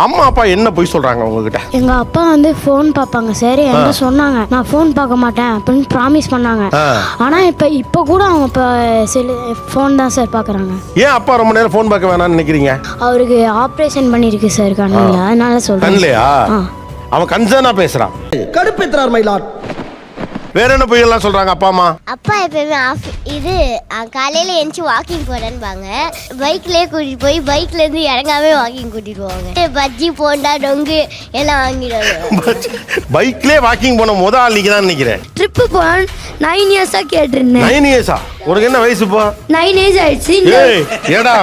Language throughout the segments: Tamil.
அம்மா அப்பா என்ன போய் சொல்றாங்க உங்ககிட்ட? எங்க அப்பா வந்து ஃபோன் பார்ப்பாங்க சார் என்கிட்ட சொன்னாங்க. நான் ஃபோன் பார்க்க மாட்டேன் அப்படின்னு ப்ராமிஸ் பண்ணாங்க. ஆனா இப்ப இப்ப கூட அவங்க இப்போ செல்லு ஃபோன் தான் சார் பார்க்கறாங்க. ஏன் அப்பா ரொம்ப நேரம் ஃபோன் பார்க்க வேணாம்னு நினைக்கிறீங்க? அவருக்கு ஆப்ரேஷன் பண்ணிருக்கு சார் கண்ணில். அதனால சொல்றேன். கண்லையா ஆ. அவன் கன்சர்னா பேசுறான். கடுப்பேத்துறார் மயிலாட் வேற என்ன எல்லாம் சொல்றாங்க அப்பா அம்மா? அப்பா எப்பயுமே ஆஃப் இது அஹ், காலையில எந்திச்சு வாக்கிங் போறேன்பாங்க. பைக்லயே கூட்டிட்டு போய் பைக்ல இருந்து இறங்காம வாக்கிங் கூட்டிட்டு போவாங்க. பஜ்ஜி போண்டா டொங்கு எல்லாம் வாங்கிடுவாங்க பைக்லயே வாக்கிங் போன முத ஆள் நீங்க தான் நினைக்கிறேன் ட்ரிப்பு போன நைன் இயர்ஸாக கேட்டிருந்தேன். நைன் இயர்ஸா உனக்கு என்ன வயசு இப்போ? நைன் ஏஜ் ஆயிடுச்சு ஏடா.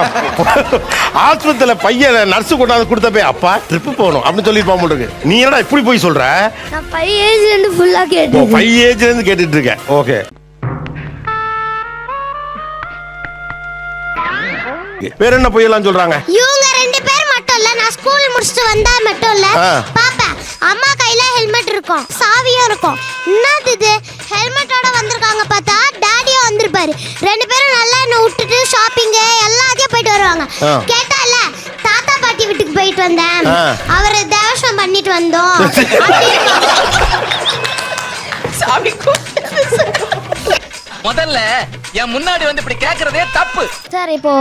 ஆஸ்பத்திரியில பையன் நர்ஸ் கொண்டாந்து கொடுத்த போய் அப்பா ட்ரிப்பு போகணும் அப்படின்னு சொல்லி போக நீ என்னடா இப்படி போய் சொல்ற? நான் ஃபைவ் ஏஜ்லேருந்து ஃபுல்லாக இப்போ கேட்டிருக்கேன் ஃபைவ் ஏஜ்ல இருந்து கேட்டுட்டு இருக்கேன் ஓகே. வேற என்ன பொய் எல்லாம் சொல்றாங்க? இவங்க ரெண்டு பேர் மட்டும் இல்ல நான் ஸ்கூல் முடிச்சுட்டு வந்தா மட்டும் இல்ல அம்மா கையில ஹெல்மெட் இருக்கும் சாவியும் இருக்கும். என்னது இது? ஹெல்மெட்டோட வந்திருக்காங்க பார்த்தா வந்திருப்பாரு ரெண்டு பேரும் நல்லா என்ன விட்டுட்டு ஷாப்பிங் எல்லாத்தையும் போயிட்டு வருவாங்க. கேட்டா இல்ல தாத்தா பாட்டி வீட்டுக்கு போயிட்டு வந்தேன். அவரை தேவசம் பண்ணிட்டு வந்தோம் முதல்ல என் முன்னாடி வந்து இப்படி கேக்குறதே தப்பு. சார் இப்போ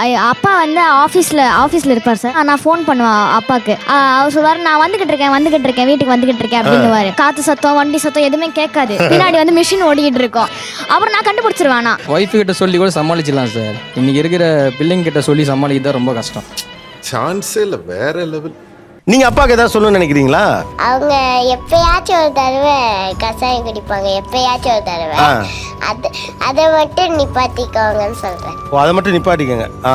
ஐ- அப்பா வந்து ஆஃபீஸில் ஆஃபீஸில் இருப்பார் சார். நான் ஃபோன் பண்ணுவேன் அப்பாவுக்கு அவர் சொல்லுவார் நான் வந்துகிட்டு இருக்கேன் வந்துகிட்டு இருக்கேன் வீட்டுக்கு வந்துகிட்டு இருக்கேன் அப்படின்னுவாரு. காத்து சத்தம் வண்டி சத்தம் எதுவுமே கேட்காது. பின்னாடி வந்து மிஷின் ஓடிக்கிட்டு இருக்கும். அப்புறம் நான் கண்டுபிடிச்சிருவேன்? நான் ஒய்ஃபு கிட்ட சொல்லி கூட சமாளிச்சிடலாம் சார். இன்னைக்கு இருக்கிற பிள்ளைங்க கிட்ட சொல்லி சமாளிக்கிறது தான் ரொம்ப கஷ்டம். சான்ஸே இல்லை வேற லெவல் நீங்க அப்பாக்கு ஏதாவது சொல்லணும்னு நினைக்கிறீங்களா? அவங்க எப்பயாச்சும் ஒரு தடவை கஷாயம் குடிப்பாங்க. எப்பயாச்சும் ஒரு தடவை. ஆ. அது அதை மட்டும் நிப்பாட்டிக்கோங்கன்னு சொல்றேன். ஓ அதை மட்டும் நிப்பாட்டிக்கங்க. ஆ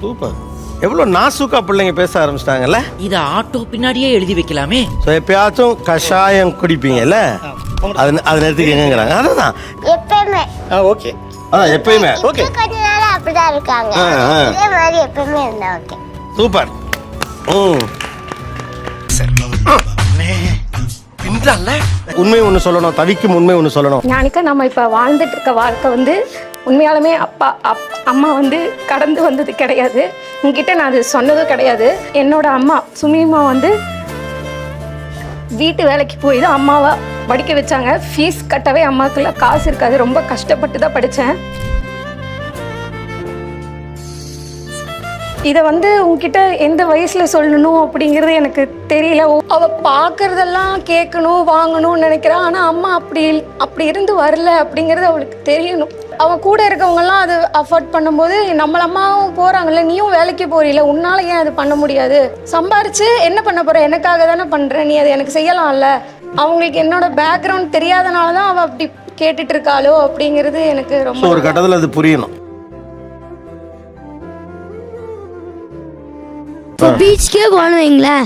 சூப்பர். எவ்வளோ நாசுக்கா பிள்ளைங்க பேச ஆரம்பிச்சிட்டாங்கல்ல? இத ஆட்டோ பின்னாடியே எழுதி வைக்கலாமே. ஸோ எப்பயாச்சும் கஷாயம் குடிப்பீங்கல்ல? அது அது நிறுத்திக்கங்கிறாங்க அதுதான் எப்பயுமே. ஓகே. அதான் எப்பயுமே. ஓகே கொஞ்ச நாள் அப்படிதான் இருக்காங்க. ஆ, ஆ. இதே மாதிரி எப்பயுமே இருந்தா ஓகே. சூப்பர். உண்மை ஒன்று சொல்லணும் தவிக்கும் உண்மை ஒன்று சொல்லணும். ஞானிக்கா நம்ம இப்போ வாழ்ந்துட்டு இருக்க வாழ்க்கை வந்து உண்மையாலுமே அப்பா அப் அம்மா வந்து கடந்து வந்தது கிடையாது. உங்ககிட்ட நான் அது சொன்னதும் கிடையாது. என்னோட அம்மா சுமிமா வந்து வீட்டு வேலைக்கு போய் தான் அம்மாவை படிக்க வச்சாங்க. ஃபீஸ் கட்டவே அம்மாக்குள்ள காசு இருக்காது. ரொம்ப கஷ்டப்பட்டு தான் படித்தேன் இதை வந்து உங்ககிட்ட எந்த வயசுல சொல்லணும் அப்படிங்கிறது எனக்கு தெரியல. அவ பார்க்கறதெல்லாம் கேட்கணும் வாங்கணும்னு நினைக்கிறா. ஆனா அம்மா அப்படி அப்படி இருந்து வரல அப்படிங்கிறது அவளுக்கு தெரியணும். அவன் கூட இருக்கவங்கலாம் அது அஃபோர்ட் பண்ணும்போது நம்மள அம்மாவும் போறாங்கல்ல நீயும் வேலைக்கு போறீல உன்னால ஏன் அது பண்ண முடியாது? சம்பாரிச்சு என்ன பண்ண போற? எனக்காக தானே பண்ற? நீ அதை எனக்கு செய்யலாம்ல. அவங்களுக்கு என்னோட பேக்ரவுண்ட் தெரியாதனால தான் அவ அப்படி கேட்டுட்டு இருக்காளோ அப்படிங்கிறது எனக்கு ரொம்ப ஒரு கட்டத்தில் அது புரியணும். இப்போ பீச்சுக்கே போகணும் வைங்களேன்.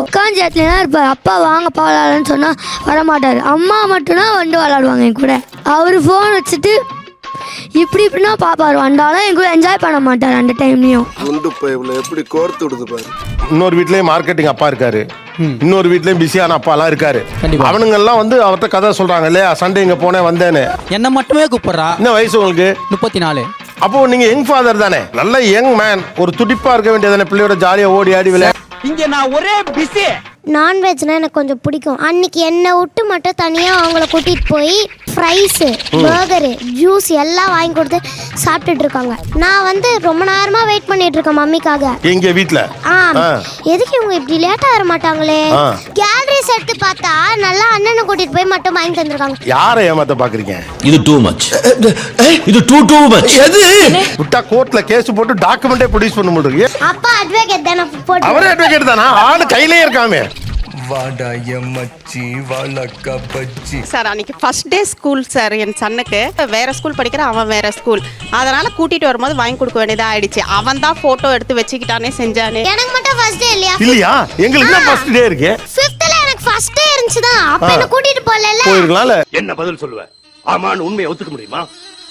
உட்காந்து இடத்துல இருப்பார்? அப்பா வாங்க விளாடன்னு சொன்னால் வரமாட்டார். அம்மா மட்டும்தான் வந்து விளாடுவாங்க என் கூட. அவர் ஃபோன் வச்சுட்டு இப்படி இப்படின்னா பார்ப்பார் வந்தாலும் என் கூட என்ஜாய் பண்ண மாட்டார் அந்த டைம்லையும் குண்டு பைப்ல எப்படி கோர்த்து விடுது பாரு. இன்னொரு வீட்லயும் மார்க்கெட்டிங் அப்பா இருக்காரு. இன்னொரு வீட்லயும் பிஸியான அப்பாலாம் இருக்காரு. அவனுங்க எல்லாம் வந்து அவர்கிட்ட கதை சொல்றாங்க இல்லையா சண்டே இங்க போனேன் வந்தேன்னு. என்னை மட்டுமே கூப்பிட்றா. என்ன வயசு உங்களுக்கு? முப்பத்தி நாலு. அப்போ நீங்க யங் ஃபாதர் தானே? நல்ல யங் மேன் ஒரு துடிப்பா இருக்க வேண்டியதானே பிள்ளையோட ஜாலியா ஓடி ஆடி விளையாடி இங்க நான் ஒரே பிஸி நான்வெஜ்னா எனக்கு கொஞ்சம் பிடிக்கும். அன்னைக்கு என்னை விட்டு மட்டும் தனியாக அவங்கள கூட்டிகிட்டு போய் ஃப்ரைஸு பர்கரு ஜூஸ் எல்லாம் வாங்கி கொடுத்து சாப்பிட்டுட்டு இருக்காங்க. நான் வந்து ரொம்ப நேரமாக வெயிட் பண்ணிட்டு இருக்கேன் மம்மிக்காக. எங்க வீட்ல? ஆ. எதுக்கு இவங்க இப்படி லேட்டாக வர மாட்டாங்களே. கேலரிஸ் எடுத்து பார்த்தா நல்லா அண்ணனை கூட்டிட்டு போய் மட்டும் வாங்கி தந்திருக்காங்க. யாரை ஏமாத்த பாக்குறீங்க? இது டூ மச் இது டூ டூ மச் எது? விட்டா கோர்ட்ல கேஸ் போட்டு டாக்குமெண்டே ப்ரொடியூஸ் பண்ண முடியும் அப்பா அட்வொகேட் தானே போட்டு அவரே அட்வொகேட் தானா? ஆளு கையிலே இருக்காமே. வாடா எம்மச்சி வாழக்கா பச்சி. சார் அன்னைக்கு ஃபர்ஸ்ட் டே ஸ்கூல் சார் என் சன்னுக்கு. வேற ஸ்கூல் படிக்கிறான் அவன் வேற ஸ்கூல் அதனால கூட்டிட்டு வரும்போது வாங்கி கொடுக்க வேண்டியதா ஆயிடுச்சு அவன் தான் போட்டோ எடுத்து வச்சுக்கிட்டானே செஞ்சானே. எனக்கு மட்டும் ஃபர்ஸ்ட் டே இல்லையா? இல்லையா? எங்களுக்கு என்ன ஃபர்ஸ்ட் டே இருக்கு. ஃபிஃப்த்ல எனக்கு ஃபர்ஸ்ட் டே இருந்துச்சு தான் அப்ப என்ன கூட்டிட்டு போகல போயிருக்கலாம்ல. என்ன பதில் சொல்லுவ? ஆமான்னு உண்மையை ஒத்துக்க முடியுமா?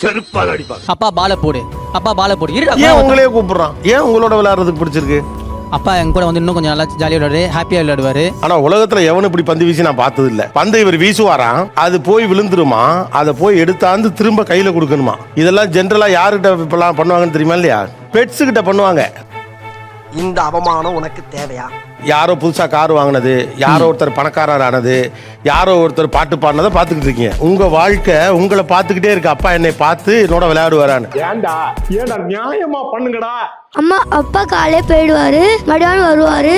செருப்பால் அடிப்பாங்க. அப்பா பாலை போடு. அப்பா பாலை போடு. இருடா ஏன் உங்களே கூப்பிடுறான்? ஏன் உங்களோட விளையாடுறதுக்கு பிடிச்சிருக்கு? அப்பா என் கூட வந்து இன்னும் கொஞ்சம் நல்லா ஜாலியாக விளையாடுவாரு ஹாப்பியாக விளையாடுவாரு. ஆனா உலகத்துல எவனும் இப்படி பந்து வீசி நான் பார்த்தது இல்ல பந்து இவர் வீசுவாராம் அது போய் விழுந்துருமா அதை போய் எடுத்தாந்து திரும்ப கையில கொடுக்கணுமா? இதெல்லாம் ஜென்ரலா யாருகிட்ட இப்பெல்லாம் பண்ணுவாங்கன்னு தெரியுமா இல்லையா? பெட்ஸ் கிட்ட பண்ணுவாங்க. இந்த அவமானம் உனக்கு தேவையா? யாரோ புதுசா கார் வாங்கினது யாரோ ஒருத்தர் பணக்காரர் ஆனது யாரோ ஒருத்தர் பாட்டு பாடினதை பார்த்துக்கிட்டு இருக்கீங்க. உங்க வாழ்க்கை உங்களை பார்த்துக்கிட்டே இருக்கு அப்பா என்னை பார்த்து என்னோட விளையாடுவாரான்னு. ஏன்டா ஏன்டா நியாயமா பண்ணுங்கடா? அம்மா அப்பா காலையே போயிடுவாரு மதியானம் வருவாரு.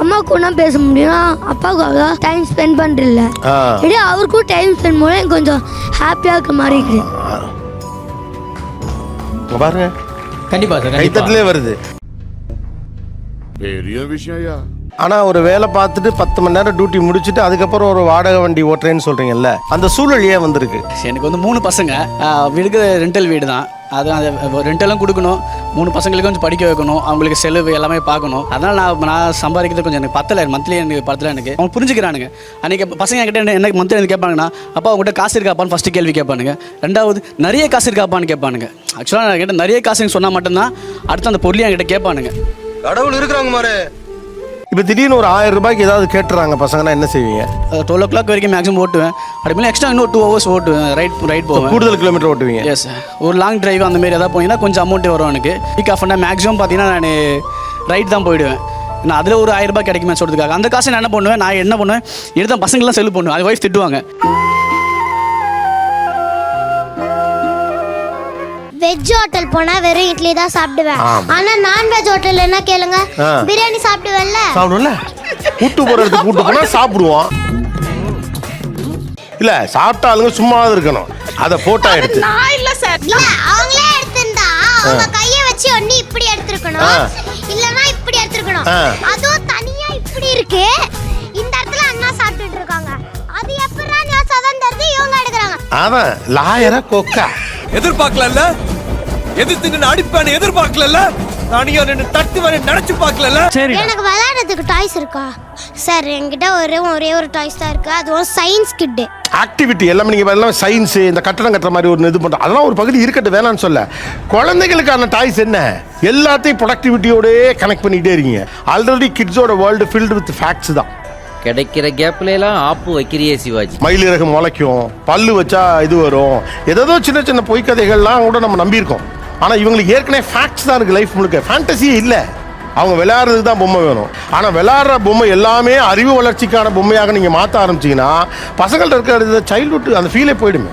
அம்மா கூட பேச முடியும் அப்பாவுக்கு அவ்வளோ டைம் ஸ்பெண்ட் பண்ணுறதில்ல ஆ. இதே அவருக்கும் டைம் ஸ்பெண்ட் பண்ண எனக்கு கொஞ்சம் ஹாப்பியாக இருக்க மாதிரி இருக்குது பாருங்க. கண்டிப்பாக சார் கண்டிப்பாக கைத்தட்டிலே வருது. பெரிய விஷயம் ஆனா ஒரு வேலை பார்த்துட்டு பத்து மணி நேரம் டியூட்டி முடிச்சுட்டு அதுக்கப்புறம் ஒரு வாடகை வண்டி ஓட்டுறேன்னு சொல்றீங்கல்ல அந்த சூழல் ஏன் வந்திருக்கு? எனக்கு வந்து மூணு பசங்க. வீடுக்கு ரெண்டல் வீடு தான் அது அந்த ரெண்டெல்லாம் கொடுக்கணும். மூணு பசங்களுக்கு கொஞ்சம் படிக்க வைக்கணும். அவங்களுக்கு செலவு எல்லாமே பார்க்கணும். அதனால் நான் நான் சம்பாதிக்கிறது கொஞ்சம் எனக்கு பத்தலை. மந்த்லி எனக்கு பத்தல எனக்கு. அவங்க புரிஞ்சுக்கிறானுங்க. அன்றைக்கி பசங்க என்கிட்ட என்ன என்ன மந்த்லி எனக்கு கேட்பாங்கன்னா அப்பா உங்கள்கிட்ட காசு இருக்காப்பான்னு ஃபஸ்ட்டு கேள்வி கேட்பானுங்க. ரெண்டாவது நிறைய காசு இருக்காப்பான்னு கேட்பானுங்க. ஆக்சுவலாக நான் கிட்ட நிறைய காசுன்னு சொன்னால் மட்டும்தான் அடுத்து அந்த பொருளையும் என்கிட்ட கேட்பானுங்க. கடவுள் இருக்கிறாங்க மாரு இப்ப திடீர்னு ஒரு ஆயிரம் ரூபாய்க்கு ஏதாவது கேட்டுறாங்க பசங்கன்னா என்ன செய்வீங்க? டுவெல் ஓ கிளாக் வரைக்கும் மேக்ஸிமம் ஓட்டுவேன். மேலே எக்ஸ்ட்ரா இன்னும் டூ ஹவர்ஸ் ஓட்டுவேன். ரைட் ரைட் போவேன். கூடுதல் கிலோமீட்டர் ஓட்டுவீங்க? எஸ் ஒரு லாங் டிரைவ் அந்த மாதிரி ஏதாவது போனீங்கன்னா கொஞ்சம் அமௌண்ட் வரும் எனக்கு. வீக் ஆஃப் பண்ணால் மேக்ஸிமம் பார்த்தீங்கன்னா நான் ரைட் தான் போயிடுவேன். நான் அதில் ஒரு ஆயிரம் ரூபாய் கிடைக்குமே சொல்றதுக்காக. அந்த காசை நான் என்ன பண்ணுவேன்? நான் என்ன பண்ணுவேன்? எடுத்த பசங்களாம் செலவு பண்ணுவேன். அது ஒய்ஃப் திட்டுவாங்க. வெஜ் ஹோட்டல் போனா வெறும் இட்லி தான் சாப்பிடுவேன். ஆனா நான்வெஜ் ஹோட்டல் என்ன கேளுங்க. பிரியாணி சாப்பிடுவேன்ல. சாப்பிடுவோம்ல? கூட்டு போற இடத்துக்கு கூட்டு போனா சாப்பிடுவோம். இல்ல சாப்பிட்டாலுங்க சும்மா இருக்கணும். அதை போட்டோ எடுத்து. இல்ல அவங்களே எடுத்திருந்தா அவங்க கைய வச்சு ஒண்ணு இப்படி எடுத்திருக்கணும். ஆ. இல்லனா இப்படி எடுத்திருக்கணும். ஆ. அதுவும் தனியா இப்படி இருக்கு. இந்த இடத்துல அண்ணா சாப்பிட்டுட்டு இருக்காங்க. அது எப்படா நான் சுதந்திரது இவங்க எடுக்கிறாங்க. அதான் லாயரா கொக்கா. எதிர்பார்க்கல எதிர்த்து நின்று அடிப்பான எதிர்பார்க்கல நானியா நின்று தட்டு வரை நினைச்சு பார்க்கல எனக்கு விளையாடுறதுக்கு டாய்ஸ் இருக்கா? சார் என்கிட்ட ஒரே ஒரே ஒரு டாய்ஸ் தான் இருக்கு. அதுவும் சயின்ஸ் கிட்டு ஆக்டிவிட்டி எல்லாமே நீங்க எல்லாம் சயின்ஸ் இந்த கட்டடம் கட்டுற மாதிரி ஒரு இது பண்றோம். அதெல்லாம் ஒரு பகுதி இருக்கட்டும் வேணாம்னு சொல்ல. குழந்தைகளுக்கான டாய்ஸ் என்ன? எல்லாத்தையும் ப்ரொடக்டிவிட்டியோடயே கனெக்ட் பண்ணிக்கிட்டே இருக்கீங்க. ஆல்ரெடி கிட்ஸோட வேர்ல்டு ஃபில்டு வித் ஃபேக்ட்ஸ் தான். கிடைக்கிற கேப்ல எல்லாம் ஆப்பு வைக்கிறியே சிவாஜி. மயிலிறகு முளைக்கும் பல்லு வச்சா இது வரும். ஏதோ சின்ன சின்ன பொய்க்கதைகள்லாம் கூட நம்ம நம்பியிருக்கோம். ஆனால் இவங்களுக்கு ஏற்கனவே ஃபேக்ட்ஸ் தான் இருக்குது லைஃப் முழுக்க. ஃபேண்டசியே இல்லை. அவங்க விளையாடுறதுக்கு தான் பொம்மை வேணும். ஆனால் விளையாடுற பொம்மை எல்லாமே அறிவு வளர்ச்சிக்கான பொம்மையாக நீங்கள் மாற்ற ஆரம்பிச்சீங்கன்னா பசங்கள்ட்ட இருக்கிற சைல்ட்ஹுட் அந்த ஃபீலே போயிடுமே.